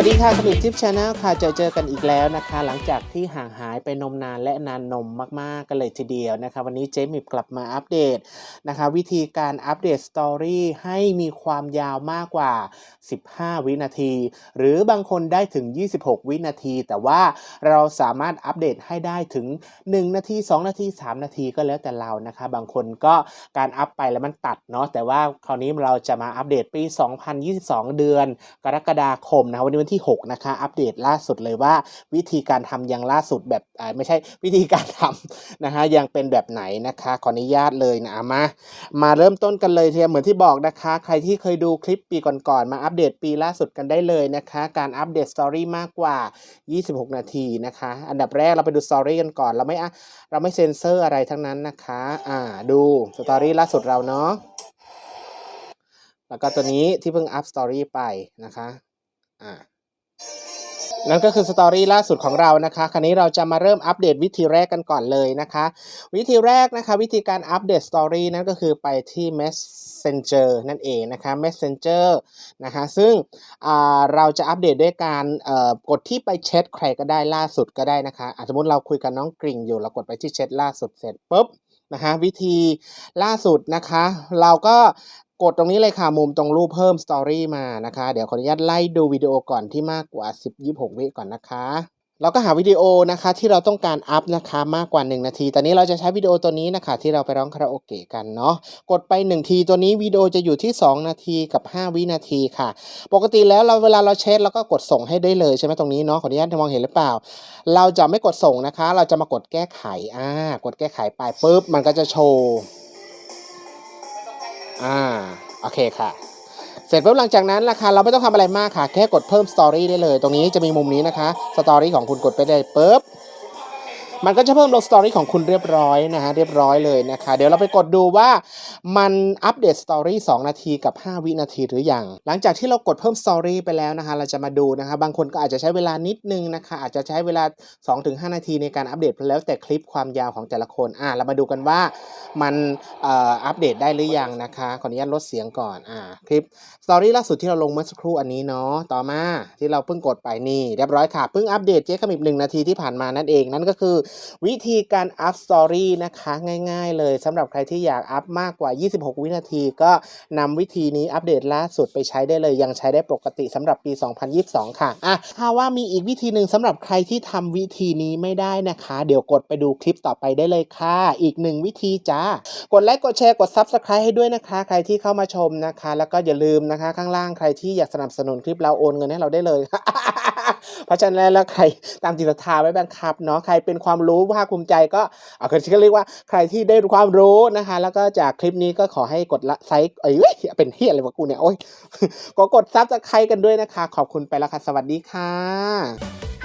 วัสดีค่ะขมิบทิปชาแนลค่ะเจอเจอกันอีกแล้วนะคะ หลังจากที่ห่างหายไปนมนานและนานนมมากๆกันเลยทีเดียวนะคะ วันนี้เจมิบกลับมาอัปเดตนะคะ วิธีการอัปเดตสตอรี่ให้มีความยาวมากกว่า 15 วินาที หรือบางคนได้ถึง 26 วินาที แต่ว่าเราสามารถอัปเดตให้ได้ถึง 1 นาที 2 นาที 3 นาทีก็แล้วแต่เรานะคะ บางคนก็การอัปไปแล้วมันตัดเนาะแต่ว่าคราวนี้เราจะมาอัปเดตปี 2022 เดือน กรกฎาคมนะะวันนี้วันที่ 6 นะคะ อัปเดตล่าสุดเลยว่า วิธีการทำยังล่าสุดแบบไม่ใช่วิธีการทำนะคะยังเป็นแบบไหนนะคะขออนุญาตเลยนะมา มาเริ่มต้นกันเลยเทียเหมือนที่บอกนะคะ ใครที่เคยดูคลิปปีก่อนๆมาอัปเดตปีล่าสุดกันได้เลยนะคะ การอัปเดตสตอรี่มากกว่า 26 นาทีนะคะ อันดับแรกเราไปดูสตอรี่กันก่อนเราไม่เราไม่เซ็นเซอร์อะไรทั้งนั้นนะคะอ่าดูสตอรี่ล่าสุดเราเนาะแล้วก็ตัวนี้ที่เพิ่งอัพสตอรี่ไปนะคะ อ่า นั่นก็คือสตอรี่ล่าสุดของเรานะคะ คราวนี้เราจะมาเริ่มอัปเดตวิธีแรกกันก่อนเลยนะคะ วิธีแรกนะคะ วิธีการอัปเดตสตอรี่นั่นก็คือไปที่ Messenger นั่นเองนะคะ Messenger นะคะซึ่งเราจะอัปเดตด้วยการกดที่ไปแชทใครก็ได้ล่าสุดก็ได้นะคะะสมมติเราคุยกับน้องกริ่งอยู่เรากดไปที่แชทล่าสุดเสร็จปุ๊บนะคะวิธีล่าสุดนะคะ เราก็ กดตรงนี้เลยค่ะมุมตรงรูปเพิ่มสตอรี่มานะคะ เดี๋ยวขออนุญาตไล่ดูวิดีโอก่อนที่มากกว่า 10 26 วิก่อนนะคะเราก็หาวิดีโอนะคะที่เราต้องการอัพนะคะมากกว่า 1 นาที ตอนนี้เราจะใช้วิดีโอตัวนี้นะคะที่เราไปร้องคาราโอเกะกันเนาะ กดไป 1 ทีตัวนี้วิดีโอจะอยู่ที่ 2 นาทีกับ 5 วินาทีค่ะ ปกติแล้วเราเวลาเราเช็ดเราก็กดส่งให้ได้เลยใช่ไหมตรงนี้เนาะขออนุญาตมองเห็นหรือเปล่า เราจะไม่กดส่งนะคะ เราจะมากดแก้ไข อ่า กดแก้ไขไปปุ๊บมันก็จะโชว์ อ่าโอเคค่ะ เสร็จปุ๊บหลังจากนั้นนะคะเราไม่ต้องทำอะไรมากค่ะ แค่กดเพิ่มสตอรี่ได้เลย ตรงนี้จะมีมุมนี้นะคะสตอรี่ของคุณกดไปได้ปุ๊บ มันก็จะเพิ่มลงสตอรี่ของคุณเรียบร้อยนะฮะเรียบร้อยเลยนะคะ เดี๋ยวเราไปกดดูว่ามันอัปเดตสตอรี่2นาทีกับ 5 วินาทีหรือยัง หลังจากที่เรากดเพิ่มสตอรี่ไปแล้วนะคะ เราจะมาดูนะคะ บางคนก็อาจจะใช้เวลานิดนึงนะคะ อาจจะใช้เวลา 2-5 นาทีในการอัปเดตแล้วแต่คลิปความยาวของแต่ละคนอะเรามาดูกันว่ามันอัปเดตได้หรือยังนะคะขออนุญาตลดเสียงก่อนอ่าคลิปสตอรี่ล่าสุดที่เราลงเมื่อสักครู่อันนี้เนาะต่อมาที่เราเพิ่งกดไปนี่เรียบร้อยค่ะเพิ่งอัปเดตเจ๊ขมิบหนึ่งนาทีที่ผ่านมานั่นเองนั่นก็คือวิธีการอัพสตอรี่นะคะง่ายๆ เลยสำหรับใครที่อยากอัพมากกว่า 26 วินาที ก็นำวิธีนี้อัปเดตล่าสุดไปใช้ได้เลยยังใช้ได้ปกติสำหรับปี 2022 ค่ะอะถ้าว่ามีอีกวิธีหนึ่งสำหรับใครที่ทำวิธีนี้ไม่ได้นะคะ เดี๋ยวกดไปดูคลิปต่อไปได้เลยค่ะ อีกหนึ่งวิธีจ้ากดไลค์กดแชร์กด Subscribe ให้ด้วยนะคะ ใครที่เข้ามาชมนะคะ แล้วก็อย่าลืมนะคะข้างล่างใครที่อยากสนับสนุนคลิปเราโอนเงินให้เราได้เลย เพราะฉะนั้นแล้วใครตามจิตศรัทธาไว้บังคับเนาะใครเป็นความรู้ภาคภูมิใจก็เอาคือก็เรียกว่าใครที่ได้ความรู้นะคะ แล้วก็จากคลิปนี้ก็ขอให้กดละไซค์เอ้ยเป็นเฮียอะไรวะกูเนี่ยโอ้ยก็กดซับสไครต์กันด้วยนะคะ ขอบคุณไปแล้วค่ะสวัสดีค่ะ